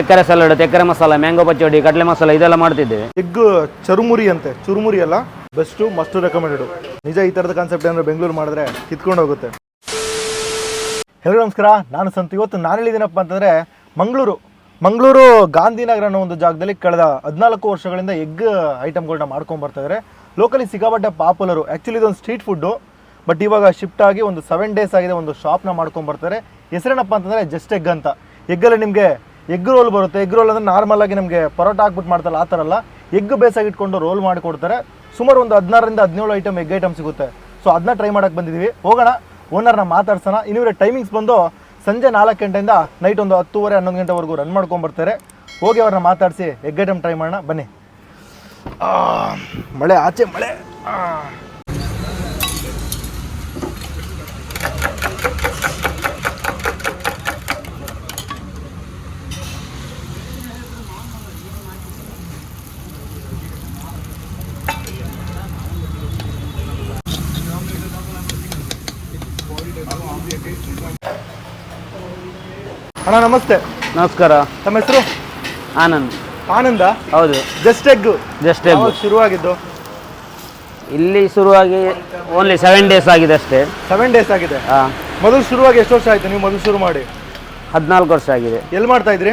ತೆಕ್ಕರೆ salad ತೆಕ್ಕರೆ masala mango ಪಚ್ಚಡಿ ಕಡಲೆ ಮಸಾಲ ಇದೆಲ್ಲ ಮಾಡ್ತಿದ್ದೇವೆ. ಎಗ್ ಚುರುಮುರಿ ಅಂತೆ, ಚುರುಮುರಿ ಅಲ್ಲ ಬೆಸ್ಟು ಮಸ್ಟ್ ರೆಕಮೆಂಡೆಡ್ ನಿಜ ಈ ಥರದ ಕಾನ್ಸೆಪ್ಟ್ ಏನಾದ್ರು ಬೆಂಗಳೂರು ಮಾಡಿದ್ರೆ ಕಿತ್ಕೊಂಡು ಹೋಗುತ್ತೆ. ಎಲ್ಲರೂ ನಮಸ್ಕಾರ. ನಾನು ಸಂತ. ಇವತ್ತು ನಾನು ಹೇಳಿದ್ದೀನಪ್ಪ ಅಂತಂದರೆ, ಮಂಗಳೂರು. ಮಂಗಳೂರು ಗಾಂಧಿನಗರ ಅನ್ನೋ ಒಂದು ಜಾಗದಲ್ಲಿ ಕಳೆದ ಹದಿನಾಲ್ಕು ವರ್ಷಗಳಿಂದ ಎಗ್ ಐಟಮ್ಗಳನ್ನ ಮಾಡ್ಕೊಂಡು ಬರ್ತಾ ಇದ್ದಾರೆ ಲೋಕಲಿ ಸಿಕ್ಕಾಪಟ್ಟೆ ಪಾಪ್ಯುಲರು ಆ್ಯಕ್ಚುಲಿ ಇದೊಂದು ಸ್ಟ್ರೀಟ್ ಫುಡ್ಡು ಬಟ್ ಇವಾಗ ಶಿಫ್ಟ್ ಆಗಿ ಒಂದು ಸೆವೆನ್ ಡೇಸ್ ಆಗಿದೆ ಒಂದು ಶಾಪ್ನ ಮಾಡ್ಕೊಂಡು ಬರ್ತಾರೆ ಹೆಸರೇನಪ್ಪ ಅಂತಂದರೆ ಜಸ್ಟ್ ಎಗ್ ಅಂತ. ಎಗ್ಗಲ್ಲಿ ನಿಮಗೆ ಎಗ್ ರೋಲ್ ಬರುತ್ತೆ. ಎಗ್ ರೋಲ್ ಅಂದರೆ ನಾರ್ಮಲ್ ಆಗಿ ನಮಗೆ ಪರೋಟ ಹಾಕ್ಬಿಟ್ಟು ಮಾಡ್ತಾರಲ್ಲ, ಆ ಥರ ಅಲ್ಲ. ಎಗ್ ಬೇಸಾಗಿ ಇಟ್ಕೊಂಡು ರೋಲ್ ಮಾಡಿ ಕೊಡ್ತಾರೆ. ಸುಮಾರು ಒಂದು ಹದಿನಾರರಿಂದ ಹದಿನೇಳು ಐಟಮ್ ಎಗ್ ಐಟಮ್ ಸಿಗುತ್ತೆ. ಸೊ ಅದನ್ನ ಟ್ರೈ ಮಾಡಕ್ಕೆ ಬಂದಿದ್ದೀವಿ ಹೋಗೋಣ ಓನರ್ನ ಮಾತಾಡ್ಸೋಣ. ಇನ್ನಿವರೆ ಟೈಮಿಂಗ್ಸ್ ಬಂದು ಸಂಜೆ ನಾಲ್ಕು ಗಂಟೆಯಿಂದ ನೈಟ್ ಒಂದು ಹತ್ತುವರೆ, ಹನ್ನೊಂದು ಗಂಟೆವರೆಗೂ ರನ್ ಮಾಡ್ಕೊಂಬರ್ತಾರೆ ಹೋಗಿ ಅವ್ರನ್ನ ಮಾತಾಡಿಸಿ ಎಗ್ ಐಟಮ್ ಟ್ರೈ ಮಾಡೋಣ. ಬನ್ನಿ. ಮಳೆ, ಆಚೆ ಮಳೆ. ಅಣ್ಣ ನಮಸ್ತೆ. ನಮಸ್ಕಾರ. ತಮ್ಮ ಹೆಸರು? ಆನಂದ್. ಆನಂದ? ಹೌದು. ಜಸ್ಟ್ ಎಗ್ ಜಸ್ಟ್ ಎಗ್ ಶುರುವಾಗಿದ್ದು? ಇಲ್ಲಿ ಶುರುವಾಗಿ ಓನ್ಲಿ ಸೆವೆನ್ ಡೇಸ್ ಆಗಿದೆ ಅಷ್ಟೇ. ಸೆವೆನ್ ಡೇಸ್ ಆಗಿದೆ. ಹಾಂ. ಮೊದಲು ಶುರುವಾಗಿ ಎಷ್ಟು ವರ್ಷ ಆಯಿತು? ನೀವು ಮೊದಲು ಶುರು ಮಾಡಿ. ಹದಿನಾಲ್ಕು ವರ್ಷ ಆಗಿದೆ. ಎಲ್ಲಿ ಮಾಡ್ತಾ ಇದ್ರಿ?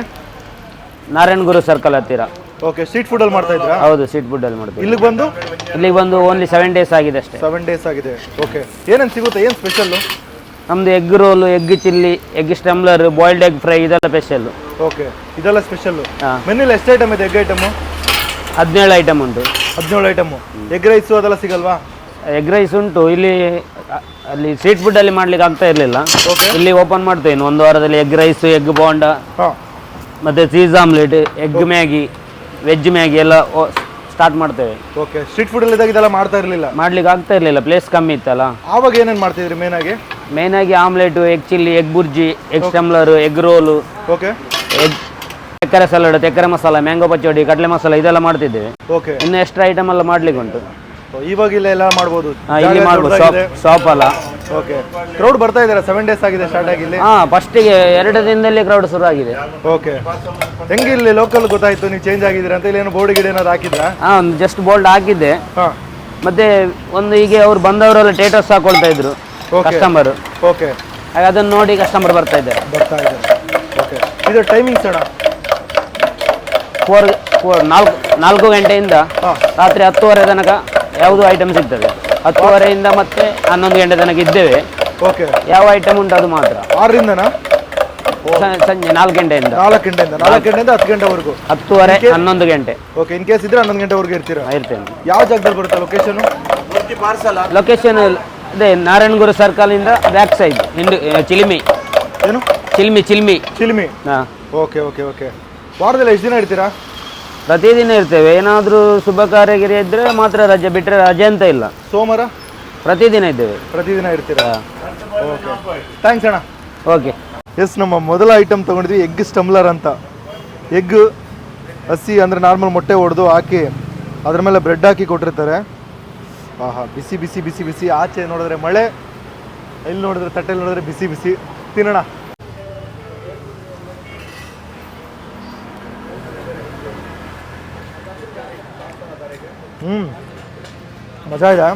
ನಾರಾಯಣಗುರು ಸರ್ಕಲ್ ಹತ್ತಿರ. ಓಕೆ ಸ್ಟ್ರೀಟ್ ಫುಡ್ ಅಲ್ಲಿ ಮಾಡ್ತಾ ಇದ್ರಾ? ಹೌದು ಸ್ಟ್ರೀಟ್ ಫುಡ್ ಅಲ್ಲಿ ಮಾಡ್ತೀವಿ ಇಲ್ಲಿಗೆ ಬಂದು? ಇಲ್ಲಿಗೆ ಬಂದು ಓನ್ಲಿ ಸೆವೆನ್ ಡೇಸ್ ಆಗಿದೆ ಅಷ್ಟೇ. ಸೆವೆನ್ ಡೇಸ್ ಆಗಿದೆ. ಓಕೆ ಏನೇನು ಸಿಗುತ್ತೆ? ಏನು ಸ್ಪೆಷಲ್ಲು ನಮ್ಮದು egg roll egg chilli egg stumbler boiled egg fry ಇದೆಲ್ಲ ಸ್ಪೆಷಲ್ಲು ಓಕೆ ಇದೆಲ್ಲ ಸ್ಪೆಷಲ್ಲು ಹಾಂ. ಮೆನ್ಯೂಲಿ ಎಷ್ಟು ಐಟಮ್ ಇದೆ ಎಗ್ ಐಟಮು ಹದಿನೇಳು ಐಟಮ್ ಉಂಟು. ಹದಿನೇಳು ಐಟಮು ಎಗ್ ರೈಸು ಅದೆಲ್ಲ ಸಿಗಲ್ವಾ? ಎಗ್ ರೈಸ್ ಉಂಟು. ಇಲ್ಲಿ ಅ- ಅಲ್ಲಿ ಸ್ಟ್ರೀಟ್ ಫುಡ್ಡಲ್ಲಿ ಮಾಡ್ಲಿಕ್ಕೆ ಆಗ್ತಾ ಇರಲಿಲ್ಲ. ಓಕೆ ಇಲ್ಲಿ ಓಪನ್ ಮಾಡ್ತೇವೆ ಒಂದು ವಾರದಲ್ಲಿ ಎಗ್ ರೈಸ್ ಎಗ್ ಬೋಂಡ ಹಾಂ. ಮತ್ತು cheese omelette egg Maggi veg Maggi ಎಲ್ಲ ಸ್ಟಾರ್ಟ್ ಮಾಡ್ತೇವೆ. ಓಕೆ ಸ್ಟ್ರೀಟ್ ಫುಡ್ ಅಲ್ಲಿ ಇದೆಲ್ಲ ಮಾಡ್ತಾ ಇರಲಿಲ್ಲ. ಮಾಡ್ಲಿಕ್ಕೆ ಆಗ್ತಾ ಇರಲಿಲ್ಲ. ಪ್ಲೇಸ್ ಕಮ್ಮಿ ಇತ್ತಲ್ಲ. ಆವಾಗ ಏನೇನು ಮಾಡ್ತಿದ್ರಿ ಮೇನಾಗಿ ಮೇಯ್ನಾಗಿ omelette egg chilli egg bhurji egg ಸ್ಟಮ್ಲರು egg roll okay egg ತೆಕ್ಕರೆ ಸಲಾಡ್ ತೆಕ್ಕರೆ ಮಸಾಲ ಮ್ಯಾಂಗೋ ಪಚೋಡಿ ಕಡಲೆ ಮಸಾಲ ಇದೆಲ್ಲ ಮಾಡ್ತಿದ್ದೇವೆ. ಓಕೆ ಇನ್ನು ಎಕ್ಸ್ಟ್ರಾ ಐಟಮ್ ಎಲ್ಲ ಮಾಡ್ಲಿಕ್ಕೆ ಉಂಟು. ಇವಾಗ ಇಲ್ಲ ಎಲ್ಲ ಮಾಡ್ಬೋದು. ಹಾ, ಇಲ್ಲಿ ಮಾಡ್ಬೋದು ಶಾಪ್ ಶಾಪ್ ಅಲ್ಲ. ಓಕೆ ಕ್ರೌಡ್ ಬರ್ತಾ ಇದ್ದಾರೆ ಸೆವೆನ್ ಡೇಸ್ ಆಗಿದೆ ಸ್ಟಾರ್ಟ್ ಆಗಿ ಇಲ್ಲಿ. ಹಾಂ ಫಸ್ಟಿಗೆ ಎರಡು ದಿನದಲ್ಲಿ ಕ್ರೌಡ್ ಶುರು ಆಗಿದೆ. ಓಕೆ ಹೆಂಗೆ ಇಲ್ಲಿ ಲೋಕಲ್ ಗೊತ್ತಾಯ್ತು ನೀವು ಚೇಂಜ್ ಆಗಿದ್ದೀರಾ ಅಂತ? ಇಲ್ಲಿ ಏನು ಬೋರ್ಡ್ ಗಿಡ ಏನಾದ್ರು ಹಾಕಿದ್ರಾ? ಹಾ ಒಂದು ಜಸ್ಟ್ ಬೋಲ್ಡ್ ಹಾಕಿದ್ದೆ. ಹಾ. ಮತ್ತೆ ಒಂದು ಹೀಗೆ ಅವ್ರು ಬಂದವರೆಲ್ಲ ಟೇಟಸ್ ಹಾಕೊಳ್ತಾ ಇದ್ರು. ಕಸ್ಟಮರ್ ಓಕೆ ಹಾಗೆ ಅದನ್ನು ನೋಡಿ ಕಸ್ಟಮರ್ ಬರ್ತಾ ಇದ್ದಾರೆ. ಬರ್ತಾ ಇದ್ದಾರೆ. ಓಕೆ ಇದು ಟೈಮಿಂಗ್ಸ್ ಅಣ್ಣ? ಫೋರ್ ಫೋರ್ ನಾಲ್ಕು ನಾಲ್ಕು ಗಂಟೆಯಿಂದ ರಾತ್ರಿ ಹತ್ತುವರೆ ತನಕ ಯಾವುದು ಐಟಮ್ ಸಿಗ್ತದೆ ಹತ್ತುವರೆಯಿಂದ ಮತ್ತೆ ಹನ್ನೊಂದು ಗಂಟೆ ತನಕ ಇದ್ದೇವೆ. ಓಕೆ ಯಾವ ಐಟಮ್ ಉಂಟು ಅದು ಮಾತ್ರ. ಆರರಿಂದ ಸಂಜೆ ನಾಲ್ಕು ಗಂಟೆಯಿಂದ. ನಾಲ್ಕು ಗಂಟೆಯಿಂದ. ನಾಲ್ಕು ಗಂಟೆಯಿಂದ ಹತ್ತು ಗಂಟೆವರೆಗೂ. ಹತ್ತುವರೆ ಹನ್ನೊಂದು ಗಂಟೆ. ಓಕೆ ಇನ್ ಕೇಸ್ ಇದ್ರೆ ಹನ್ನೊಂದು ಗಂಟೆವರೆಗೂ ಇರ್ತೀರಾ? ಇರ್ತೇನೆ. ಯಾವ ಜಾಗದಲ್ಲಿ ಬರುತ್ತೆ ಲೊಕೇಶನ್ ಲೊಕೇಶನ್ ಅದೇ ನಾರಾಯಣಗುರು ಸರ್ಕಲ್ ಇಂದ ಬ್ಯಾಕ್ ಸೈಡ್ ಹಿಂಡು ಚಿಲಿಮಿ. ಏನು? ಚಿಲ್ಮಿ ಚಿಲ್ಮಿ. ಚಿಲ್ಮಿ? ಹಾಂ. Okay okay okay. ವಾರದಲ್ಲಿ ಎಷ್ಟು ದಿನ ಇರ್ತೀರಾ? ಪ್ರತಿದಿನ ಇರ್ತೇವೆ. ಏನಾದರೂ ಶುಭ ಕಾರ್ಯಗಿರಿ ಇದ್ದರೆ ಮಾತ್ರ ರಜೆ ಬಿಟ್ಟರೆ ರಜೆ ಅಂತ ಇಲ್ಲ. ಸೋಮವಾರ? ಪ್ರತಿದಿನ ಇದ್ದೇವೆ. ಪ್ರತಿದಿನ ಇರ್ತೀರಾ? ಓಕೆ. ಥ್ಯಾಂಕ್ಸ್ ಅಣ್ಣ. ಓಕೆ. ಎಸ್ ನಮ್ಮ ಮೊದಲ ಐಟಮ್ ತೊಗೊಂಡಿದ್ವಿ ಎಗ್ ಸ್ಟಮ್ಲರ್ ಅಂತ. ಎಗ್ ಹಸಿ ಅಂದರೆ ನಾರ್ಮಲ್ ಮೊಟ್ಟೆ ಹೊಡೆದು ಹಾಕಿ ಅದ್ರ ಮೇಲೆ ಬ್ರೆಡ್ ಹಾಕಿ ಕೊಟ್ಟಿರ್ತಾರೆ. ಆಹಾ, ಬಿಸಿ ಬಿಸಿ ಬಿಸಿ ಬಿಸಿ. ಆಚೆ ನೋಡಿದ್ರೆ ಮಳೆ, ಇಲ್ಲಿ ನೋಡಿದ್ರೆ ತಟ್ಟೆಲಿ ನೋಡಿದ್ರೆ ಬಿಸಿ ಬಿಸಿ. ತಿನ್ನೋಣ. ಹ್ಞೂ ಮಜಾ ಇದೆ.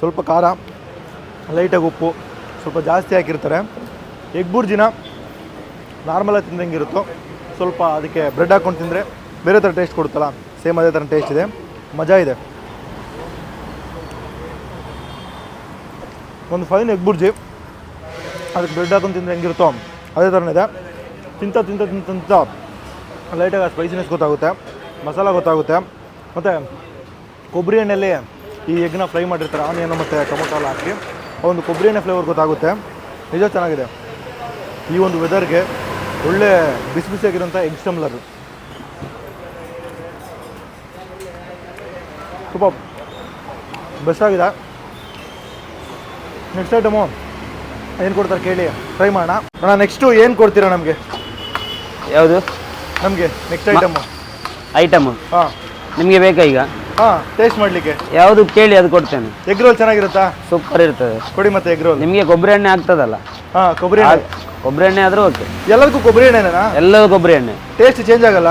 ಸ್ವಲ್ಪ ಖಾರ, ಲೈಟಾಗಿ ಉಪ್ಪು, ಸ್ವಲ್ಪ ಜಾಸ್ತಿ ಹಾಕಿರ್ತಾರೆ. ಎಗ್ ಬುರ್ಜಿನ ನಾರ್ಮಲಾಗಿ ತಿಂದಂಗೆ ಇರುತ್ತೋ, ಸ್ವಲ್ಪ ಅದಕ್ಕೆ ಬ್ರೆಡ್ ಹಾಕ್ಕೊಂಡು ತಿಂದರೆ ಬೇರೆ ಥರ ಟೇಸ್ಟ್ ಕೊಡುತ್ತಲ್ಲ, ಸೇಮ್ ಅದೇ ಥರ ಟೇಸ್ಟ್ ಇದೆ. ಮಜಾ ಇದೆ. ಒಂದು ಫೈನ್ ಎಗ್ ಬುರ್ಜಿ ಅದಕ್ಕೆ ಬ್ರೆಡ್ ಹಾಕೊಂಡು ತಿಂದರೆ ಹೆಂಗಿರುತ್ತೋ. ಅದೇ ಥರನೇ ಇದೆ. ತಿಂತ ತಿಂತ ತಿಂತ ತಿಂತ. ಲೈಟಾಗಿ ಆ ಸ್ಪೈಸಿನೆಸ್ ಗೊತ್ತಾಗುತ್ತೆ. ಮಸಾಲ ಗೊತ್ತಾಗುತ್ತೆ. ಮತ್ತು ಕೊಬ್ಬರಿ ಎಣ್ಣೆಯಲ್ಲಿ ಈ ಎಗ್ನ ಫ್ರೈ ಮಾಡಿರ್ತಾರೆ. ಆನಿಯನ್ ಮತ್ತು ಟೊಮೊಟೊ ಎಲ್ಲ ಹಾಕಿ. ಆ ಒಂದು ಕೊಬ್ಬರಿ ಎಣ್ಣೆ ಫ್ಲೇವರ್ ಗೊತ್ತಾಗುತ್ತೆ. ನಿಜ ಚೆನ್ನಾಗಿದೆ. ಈ ಒಂದು ವೆದರ್ಗೆ ಒಳ್ಳೆ ಬಿಸಿ ಬಿಸಿಯಾಗಿರೋಂಥ ಎಗ್ ಸ್ಟಮ್ಲರ್ ತುಂಬ ಬೆಸ್ಟ್ ನೆಕ್ಸ್ಟ್ ಐಟಮು ಏನು ಕೊಡ್ತಾರೆ ಕೇಳಿ. ಟ್ರೈ ಮಾಡೋಣ. ಅಣ್ಣ ನೆಕ್ಸ್ಟು ಏನು ಕೊಡ್ತೀರಾ ನಮಗೆ? ಯಾವುದು? ನಮಗೆ ನೆಕ್ಸ್ಟ್ ಐಟಮು ಐಟಮು ಹಾಂ. ನಿಮಗೆ ಬೇಕಾ ಈಗ? ಹಾಂ ಟೇಸ್ಟ್ ಮಾಡಲಿಕ್ಕೆ. ಯಾವುದು ಕೇಳಿ ಅದು ಕೊಡ್ತೇನೆ. ಎಗ್ ರೋಲ್ ಚೆನ್ನಾಗಿರುತ್ತಾ? ಸೂಪರ್ ಇರ್ತದೆ. ಕೊಡಿ ಮತ್ತೆ ಎಗ್ ರೋಲ್ ನಿಮಗೆ ಕೊಬ್ಬರಿ ಎಣ್ಣೆ ಆಗ್ತದಲ್ಲ? ಹಾಂ ಕೊಬ್ಬರಿ ಎಣ್ಣೆ. ಕೊಬ್ಬರಿ ಎಣ್ಣೆ ಆದರೂ ಓಕೆ ಎಲ್ಲದಕ್ಕೂ ಕೊಬ್ಬರಿ ಎಣ್ಣೆನಾ ಎಲ್ಲದೂ ಕೊಬ್ಬರಿ ಎಣ್ಣೆ. ಟೇಸ್ಟ್ ಚೇಂಜ್ ಆಗಲ್ಲ?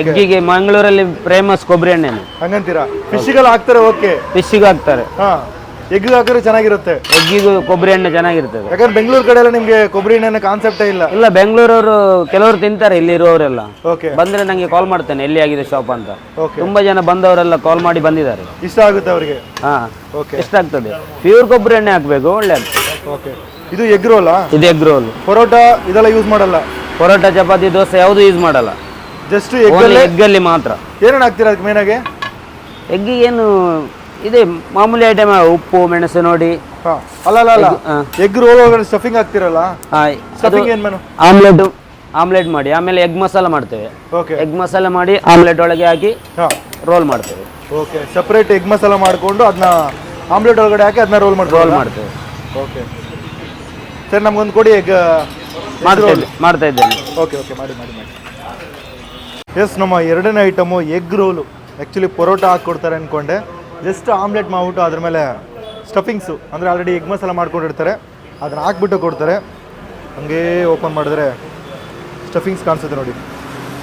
ಎಗ್ಗಿಗೆ ಮಂಗಳೂರಲ್ಲಿ ಫೇಮಸ್ ಕೊಬ್ಬರಿ ಎಣ್ಣೆನೆ. ಹಂಗಂತೀರಾ? ಫಿಶ್ಗೆಲ್ಲ ಹಾಕ್ತಾರೆ ಓಕೆ ಫಿಶ್ಗೂ ಹಾಕ್ತಾರೆ. ಹಾ. ಎಗ್ ಹಾಕಿದ್ರೆ ಚೆನ್ನಾಗಿರುತ್ತೆ. ಎಗ್ಗಿಗೂ ಕೊಬ್ಬರಿ ಎಣ್ಣೆ ಚೆನ್ನಾಗಿರ್ತದೆ. ಯಾಕಂದ್ರೆ ಬೆಂಗಳೂರು ಕಡೆ ಎಲ್ಲ ನಿಮ್ಗೆ ಕೊಬ್ಬರಿ ಎಣ್ಣೆ ಕಾನ್ಸೆಪ್ಟೇ ಇಲ್ಲ. ಇಲ್ಲ ಬೆಂಗಳೂರವರು ಕೆಲವರು ತಿಂತಾರೆ ಇಲ್ಲಿ ಇರುವವರೆಲ್ಲ ಓಕೆ ಬಂದ್ರೆ ನಂಗೆ ಕಾಲ್ ಮಾಡ್ತೇನೆ ಎಲ್ಲಿ ಆಗಿದೆ ಶಾಪ್ ಅಂತ. ಓಕೆ ತುಂಬಾ ಜನ ಬಂದವರೆಲ್ಲ ಕಾಲ್ ಮಾಡಿ ಬಂದಿದ್ದಾರೆ. ಇಷ್ಟ ಆಗುತ್ತೆ ಅವರಿಗೆ? ಹಾ ಓಕೆ ಎಷ್ಟಾಗ್ತದೆ ಪ್ಯೂರ್ ಕೊಬ್ಬರಿ ಎಣ್ಣೆ ಹಾಕ್ಬೇಕು ಒಳ್ಳೆ ಓಕೆ ಇದು ಎಗ್ ರೋಲ ಇದು ಎಗ್ ರೋಲ್ ಪರೋಟ ಇದೆಲ್ಲ ಯೂಸ್ ಮಾಡಲ್ಲ? ಪರೋಟ ಚಪಾತಿ ದೋಸೆ ಯಾವುದು ಯೂಸ್ ಮಾಡಲ್ಲ. ಜಸ್ಟ್ ಎಗ್ ಎಗ್ ಎಗ್ಗಲ್ಲಿ ಮಾತ್ರ. ಏನೇನು ಹಾಕ್ತೀರಾ ಅದಕ್ಕೆ ಮೇನಾಗೆ ಎಗ್ಗಿಗೆ ಏನು ಇದೆ ಮಾಮೂಲಿ ಐಟಮ್ ಉಪ್ಪು ಮೆಣಸು ನೋಡಿ. ಹಾ. ಅಲ್ಲ ಅಲ್ಲ ಎಗ್ ರೋಲ್ ಒಳಗಡೆ ಸ್ಟಫಿಂಗ್ ಹಾಕ್ತಿರಲ್ಲ? ಆ, ಅದು ಸ್ಟಫಿಂಗ್ ಏನ್ ಮೇನು ಆಮ್ಲೆಟ್ ಆಮ್ಲೆಟ್ ಮಾಡಿ. ಆಮೇಲೆ ಎಗ್ ಮಸಾಲ ಮಾಡ್ತೇವೆ. ಓಕೆ ಎಗ್ ಮಸಾಲ ಮಾಡಿ ಆಮ್ಲೆಟ್ ಒಳಗೆ ಹಾಕಿ ಹಾ. ರೋಲ್ ಮಾಡ್ತೇವೆ. ಓಕೆ ಸಪ್ರೇಟ್ ಎಗ್ ಮಸಾಲ ಮಾಡಿಕೊಂಡು ಅದನ್ನ ಆಮ್ಲೆಟ್ ಒಳಗಡೆ ಹಾಕಿ ಅದನ್ನ ರೋಲ್ ಮಾಡಿ ರೋಲ್ ಮಾಡ್ತೇವೆ. ಓಕೆ ಸರ್ ನಮ್ಗೊಂದು ಕೊಡಿ ಎಗ್ ಮಾಡ್ತಾ ಇದ್ದೇನೆ. ಓಕೆ ಓಕೆ ಮಾಡಿ ಮಾಡಿ ಮಾಡಿ. ಎಸ್ ನಮ್ಮ ಎರಡನೇ item egg roll actually parotta ಹಾಕ್ಕೊಡ್ತಾರೆ ಅಂದ್ಕೊಂಡೆ ಜಸ್ಟ್ ಆಮ್ಲೆಟ್ ಮಾಡಿಬಿಟ್ಟು ಅದ್ರ ಮೇಲೆ ಸ್ಟಫಿಂಗ್ಸು ಅಂದರೆ ಆಲ್ರೆಡಿ ಎಗ್ ಮಸಾಲ ಮಾಡ್ಕೊಂಡಿರ್ತಾರೆ. ಅದನ್ನ ಹಾಕ್ಬಿಟ್ಟು ಕೊಡ್ತಾರೆ. ಹಂಗೇ ಓಪನ್ ಮಾಡಿದ್ರೆ ಸ್ಟಫಿಂಗ್ಸ್ ಕಾಣಿಸುತ್ತೆ ನೋಡಿ.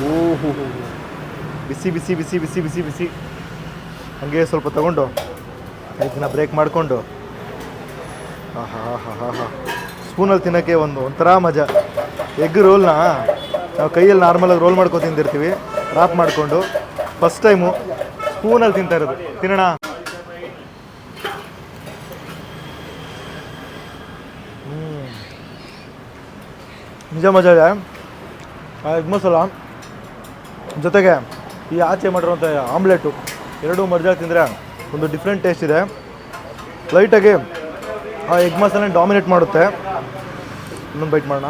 ಓಹೋ ಬಿಸಿ ಬಿಸಿ ಬಿಸಿ ಬಿಸಿ ಬಿಸಿ ಬಿಸಿ. ಹಂಗೆ ಸ್ವಲ್ಪ ತಗೊಂಡು ಇದನ್ನ ಬ್ರೇಕ್ ಮಾಡಿಕೊಂಡು ಹಾಂ ಹಾಂ ಹಾಂ ಹಾಂ ಹಾಂ ಸ್ಪೂನಲ್ಲಿ ತಿನ್ನೋಕ್ಕೆ ಒಂದು ಒಂಥರ ಮಜಾ. ಎಗ್ ರೋಲ್ನ ನಾವು ಕೈಯಲ್ಲಿ ನಾರ್ಮಲಾಗಿ ರೋಲ್ ಮಾಡ್ಕೊ ತಿಂದಿರ್ತೀವಿ. ರಾಪ್ ಮಾಡಿಕೊಂಡು ಫಸ್ಟ್ ಟೈಮು ಸ್ಪೂನಲ್ಲಿ ತಿಂತಾ ಇರೋದು. ತಿನ್ನೋಣ. ನಿಜ ಮಜಾ ಇದೆ ಎಗ್ ಮಸಾಲ. ಜೊತೆಗೆ ಈ ಆಚೆ ಮಾಡಿರುವಂಥ ಆಮ್ಲೆಟು, ಎರಡೂ ಮರ್ಜಾಗಿ ತಿಂದರೆ ಒಂದು ಡಿಫ್ರೆಂಟ್ ಟೇಸ್ಟ್ ಇದೆ. ಲೈಟಾಗಿ ಆ ಎಗ್ ಮಸಾಲೆ ಡಾಮಿನೇಟ್ ಮಾಡುತ್ತೆ. ಇನ್ನೊಂದು ಬೈಟ್ ಮಾಡೋಣ.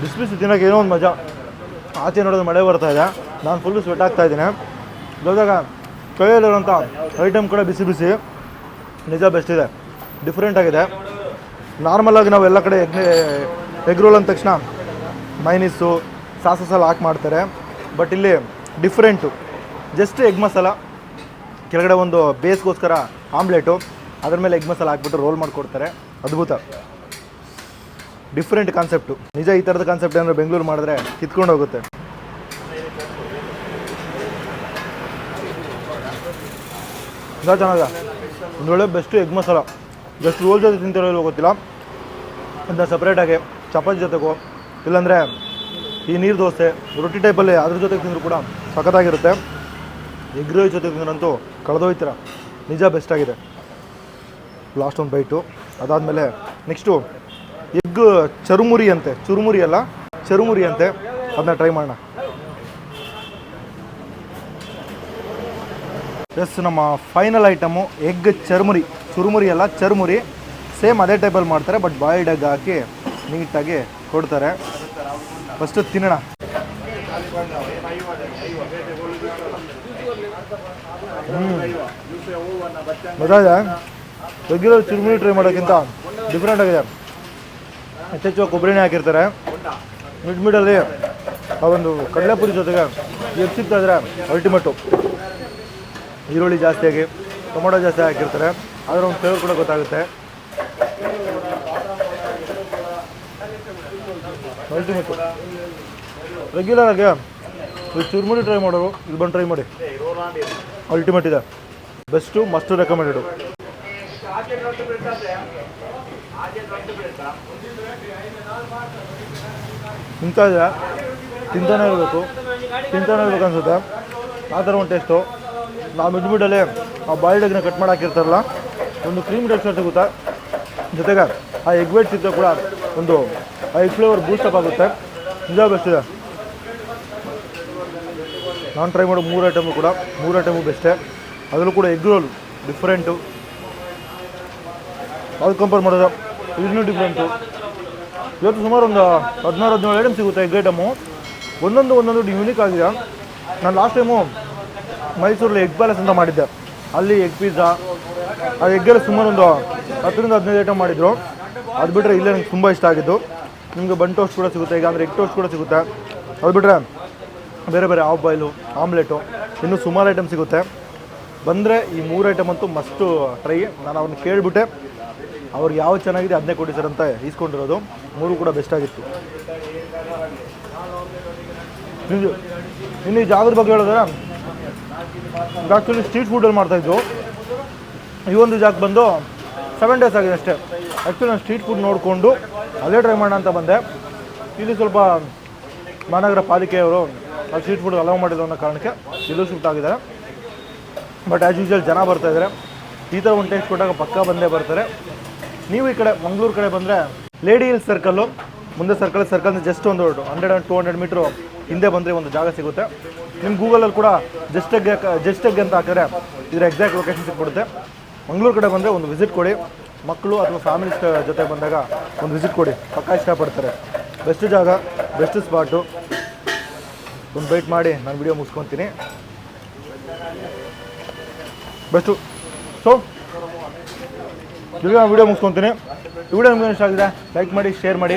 ಬಿಸಿ ಬಿಸಿ ತಿನ್ನೋಕೆ ಏನೋ ಒಂದು ಮಜಾ. ಆಚೆ ನೋಡೋದು ಮಳೆ ಬರ್ತಾ ಇದೆ. ನಾನು ಫುಲ್ಲು ಸ್ವೆಟ್ ಆಗ್ತಾ ಇದ್ದೀನಿ. ಜೊತೆಗೆ ಕೈಯಲ್ಲಿರೋಂಥ ಐಟಮ್ ಕೂಡ ಬಿಸಿ ಬಿಸಿ. ನಿಜ ಬೆಸ್ಟ್ ಇದೆ. ಡಿಫ್ರೆಂಟ್ ಆಗಿದೆ. ನಾರ್ಮಲಾಗಿ ನಾವು ಎಲ್ಲ ಕಡೆ ಎಗ್ ಎಗ್ ರೋಲ್ ಅಂದ ತಕ್ಷಣ ಮೈನೀಸು ಸಾಸಸ್ ಎಲ್ಲ ಹಾಕಿ ಮಾಡ್ತಾರೆ. ಬಟ್ ಇಲ್ಲಿ ಡಿಫ್ರೆಂಟು ಜಸ್ಟ್ ಎಗ್ ಮಸಾಲ ಕೆಳಗಡೆ ಒಂದು ಬೇಸ್ಗೋಸ್ಕರ ಆಮ್ಲೆಟು, ಅದ್ರ ಮೇಲೆ ಎಗ್ ಮಸಾಲ ಹಾಕ್ಬಿಟ್ಟು ರೋಲ್ ಮಾಡಿಕೊಡ್ತಾರೆ. ಅದ್ಭುತ. ಡಿಫ್ರೆಂಟ್ ಕಾನ್ಸೆಪ್ಟು ನಿಜ ಈ ಥರದ ಕಾನ್ಸೆಪ್ಟ್ ಏನಾದ್ರು ಬೆಂಗಳೂರು ಮಾಡಿದ್ರೆ ಕಿತ್ಕೊಂಡು ಹೋಗುತ್ತೆ. ಚೆನ್ನಾಗ ಒಂದೊಳ್ಳೆ best egg masala just roll ಜೊತೆ ತಿಂತಿರೋ ಇಲ್ವೋ ಗೊತ್ತಿಲ್ಲ. ಅದನ್ನ ಸಪ್ರೇಟಾಗಿ ಚಪಾತಿ ಜೊತೆಗೋ, ಇಲ್ಲಾಂದರೆ ಈ ನೀರು ದೋಸೆ, ರೊಟ್ಟಿ ಟೈಪಲ್ಲಿ ಅದ್ರ ಜೊತೆಗೆ ತಿಂದರೂ ಕೂಡ ಸಖತ್ತಾಗಿರುತ್ತೆ. ಎಗ್ ರೈಸ್ ಜೊತೆ ತಿಂದ್ರಂತೂ ಕಳೆದೋಯ್ತೀರ. ನಿಜ ಬೆಸ್ಟ್ ಆಗಿದೆ. ಲಾಸ್ಟ್ ಒಂದು ಬೈಟು ಅದಾದಮೇಲೆ ನೆಕ್ಸ್ಟು ಎಗ್ ಚರುಮುರಿ ಅಂತೆ. ಚುರುಮುರಿ ಅಲ್ಲ, ಚರುಮುರಿ ಅಂತೆ. ಅದನ್ನ ಟ್ರೈ ಮಾಡೋಣ. ಎಸ್ ನಮ್ಮ final item egg charmuri. Churumuri ಅಲ್ಲ, ಚರ್ಮುರಿ. ಸೇಮ್ ಅದೇ ಟೈಪಲ್ಲಿ ಮಾಡ್ತಾರೆ ಬಟ್ ಬಾಯ್ಲ್ಡ್ ಎಗ್ ಹಾಕಿ ನೀಟಾಗಿ ಕೊಡ್ತಾರೆ. ಫಸ್ಟು ತಿನ್ನೋಣ. ಮೊದಲ ರೆಗ್ಯುಲರ್ ಚುರುಮುರಿ ಟ್ರೈ ಮಾಡೋಕ್ಕಿಂತ ಡಿಫ್ರೆಂಟ್ ಆಗಿದೆ. ಹೆಚ್ಚೆಚ್ಚು ಕೊಬ್ಬರಿನೇ ಹಾಕಿರ್ತಾರೆ. ಮಿಡ್ ಮಿಡಲ್ಲಿ ಆ ಒಂದು ಕಡಲೆಪುರಿ ಜೊತೆಗೆ ಎಗ್ ಸಿಗ್ತಾ ಇದ್ರೆ ಅಲ್ಟಿಮೇಟು ಈರುಳ್ಳಿ ಜಾಸ್ತಿಯಾಗಿ. ಟೊಮೊಟೊ ಜಾಸ್ತಿ ಹಾಕಿರ್ತಾರೆ. ಅದರ ಒಂದು ಫ್ಲೇವರ್ ಕೂಡ ಗೊತ್ತಾಗುತ್ತೆ. ರೆಗ್ಯುಲರ್ ಆಗಿ ಇದು ಟ್ರೈ ಮಾಡೋರು ಇದು ಬಂದು ಟ್ರೈ ಮಾಡಿ. ಅಲ್ಟಿಮೇಟ್ ಇದೆ. ಬೆಸ್ಟು ಮಸ್ಟ್ ರೆಕಮೆಂಡೆಡು ತಿಂತಾ ಇದೆ. ತಿಂತಾನೆ ಇರಬೇಕು. ತಿಂತಾನೆ ಇರ್ಬೇಕು ಅನ್ಸುತ್ತೆ. ಆ ಥರ ಒಂದು ಟೇಸ್ಟು ನಾವು ಮಿಡ್ ಮಿಡಲ್ಲಿ ಆ ಬಾಯ್ಲ್ಡ್ ಎಗ್ನ ಕಟ್ ಮಾಡಾಕಿರ್ತಾರಲ್ಲ ಒಂದು ಕ್ರೀಮ್ ಟೆಕ್ಸ್ಚರ್ ಸಿಗುತ್ತೆ? ಜೊತೆಗೆ ಆ ಎಗ್ ವೈಟ್ ಸಿಗ್ತಾ ಕೂಡ ಒಂದು ಆ ಎಗ್ ಫ್ಲೇವರ್ ಬೂಸ್ಟಪ್ ಆಗುತ್ತೆ. ನಿಜ ಬೆಸ್ಟ್ ಇದೆ. ನಾನು ಟ್ರೈ ಮಾಡೋ ಮೂರು ಐಟಮು ಕೂಡ, ಮೂರು ಐಟಮು ಬೆಸ್ಟೇ ಅದರಲ್ಲೂ ಕೂಡ ಎಗ್ ರೋಲ್ ಡಿಫ್ರೆಂಟು ಅದು ಕಂಪೇರ್ ಮಾಡಿದ್ರೆ ಇದನ್ನೂ ಡಿಫ್ರೆಂಟು ಇವತ್ತು ಸುಮಾರು ಒಂದು ಹದಿನಾರು, ಹದಿನೇಳು ಐಟಮ್ ಸಿಗುತ್ತೆ ಎಗ್ ಐಟಮು ಒಂದೊಂದು ಒಂದೊಂದು ಯೂನಿಕ್ ಆಗಿದೆ. ನಾನು ಲಾಸ್ಟ್ ಟೈಮು ಮೈಸೂರಲ್ಲಿ ಎಗ್ ಪ್ಯಾಲೇಸ್ ಅಂತ ಮಾಡಿದ್ದೆ. ಅಲ್ಲಿ ಎಗ್ ಪಿಜ್ಜಾ ಆ ಎಗ್ಗಲ್ಲಿ ಸುಮಾರು ಒಂದು ಹತ್ತರಿಂದ ಹದಿನೈದು ಐಟಮ್ ಮಾಡಿದರು. ಅದು ಬಿಟ್ಟರೆ ಇಲ್ಲೇ ನಂಗೆ ತುಂಬ ಇಷ್ಟ ಆಗಿದ್ದು. ನಿಮಗೆ ಬನ್ ಟೋಸ್ಟ್ ಕೂಡ ಸಿಗುತ್ತೆ, ಈಗ ಅಂದರೆ ಎಗ್ ಟೋಸ್ಟ್ ಕೂಡ ಸಿಗುತ್ತೆ. ಅದು ಬಿಟ್ಟರೆ ಬೇರೆ ಬೇರೆ ಆಫ್ ಬಾಯ್ಲು ಆಮ್ಲೆಟು ಇನ್ನೂ ಸುಮಾರು ಐಟಮ್ ಸಿಗುತ್ತೆ. ಬಂದರೆ ಈ ಮೂರು ಐಟಮ್ ಅಂತೂ ಮಸ್ಟು ಟ್ರೈ ನಾನು ಅವ್ರನ್ನ ಕೇಳಿಬಿಟ್ಟೆ. ಅವ್ರಿಗೆ ಯಾವ ಚೆನ್ನಾಗಿದೆ ಅದನ್ನೇ ಕೊಡಿ ಸರ್ ಅಂತ ಈಸ್ಕೊಂಡಿರೋದು. ಮೂರು ಕೂಡ ಬೆಸ್ಟ್ ಆಗಿತ್ತು. ಇನ್ನು ಈ ಜಾಗದ ಬಗ್ಗೆ ಹೇಳಿದ್ರೆ ಆ್ಯಕ್ಚುಲಿ ಸ್ಟ್ರೀಟ್ ಫುಡಲ್ಲಿ ಮಾಡ್ತಾಯಿದ್ದು ಈ ಒಂದು ಜಾಗ ಬಂದು ಸೆವೆನ್ ಡೇಸ್ ಆಗಿದೆ ಅಷ್ಟೇ. ಆ್ಯಕ್ಚುಲಿ ನಾನು ಸ್ಟ್ರೀಟ್ ಫುಡ್ ನೋಡಿಕೊಂಡು ಅಲ್ಲೇ ಟ್ರೈ ಮಾಡೋಣ ಅಂತ ಬಂದೆ. ಇಲ್ಲಿ ಸ್ವಲ್ಪ ಮಹಾನಗರ ಪಾಲಿಕೆಯವರು ಅಲ್ಲಿ ಸ್ಟ್ರೀಟ್ ಫುಡ್ ಅಲೌ ಮಾಡಿದ್ರು ಅನ್ನೋ ಕಾರಣಕ್ಕೆ ಇಲ್ಲೂ ಶಿಫ್ಟ್ ಆಗಿದ್ದಾರೆ ಬಟ್ ಆ್ಯಸ್ ಯೂಶಲ್ ಜನ ಬರ್ತಾ ಇದ್ದಾರೆ ಈ ಥರ ಒಂದು ಟೇಸ್ಟ್ ಕೊಟ್ಟಾಗ ಪಕ್ಕ ಬಂದೇ ಬರ್ತಾರೆ. ನೀವು ಈ ಕಡೆ ಮಂಗಳೂರು ಕಡೆ ಬಂದರೆ ಲೇಡಿ ಹಿಲ್ಸ್ ಸರ್ಕಲ್ಲು ಮುಂದೆ ಸರ್ಕಲ್ ಸರ್ಕಲ್ ಜಸ್ಟ್ ಒಂದು hundred and two hundred metre ಹಿಂದೆ ಬಂದರೆ ಒಂದು ಜಾಗ ಸಿಗುತ್ತೆ. ನಿಮ್ಮ ಗೂಗಲಲ್ಲಿ ಕೂಡ ಜಸ್ಟ್ ಎಗ್ ಜಸ್ಟ್ ಎಗ್ ಅಂತ ಹಾಕಿದ್ರೆ ಇದರ ಎಕ್ಸಾಕ್ಟ್ ಲೊಕೇಶನ್ ಸಿಕ್ಬಿಡುತ್ತೆ. ಮಂಗಳೂರು ಕಡೆ ಬಂದರೆ ಒಂದು ವಿಸಿಟ್ ಕೊಡಿ. ಮಕ್ಕಳು ಅಥವಾ ಫ್ಯಾಮಿಲಿ ಜೊತೆ ಬಂದಾಗ ಒಂದು ವಿಸಿಟ್ ಕೊಡಿ. ಪಕ್ಕ ಇಷ್ಟಪಡ್ತಾರೆ. ಬೆಸ್ಟ್ ಜಾಗ ಬೆಸ್ಟ್ ಸ್ಪಾಟು ಒಂದು ಬೈಟ್ ಮಾಡಿ, ನಾನು ವಿಡಿಯೋ ಮುಗಿಸ್ಕೊತೀನಿ. ಬೆಸ್ಟು ಸೊ ಈಗ ವಿಡಿಯೋ ಮುಗಿಸ್ಕೊತೀನಿ. ವಿಡಿಯೋ ನಿಮ್ಗೆ ಇಷ್ಟ ಆಗಿದೆ ಲೈಕ್ ಮಾಡಿ ಶೇರ್ ಮಾಡಿ.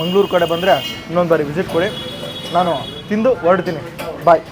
ಮಂಗಳೂರು ಕಡೆ ಬಂದರೆ ಇನ್ನೊಂದು ಬಾರಿ ವಿಸಿಟ್ ಕೊಡಿ. ನಾನು ತಿಂದು ಹೊರಡ್ತೀನಿ. Bye.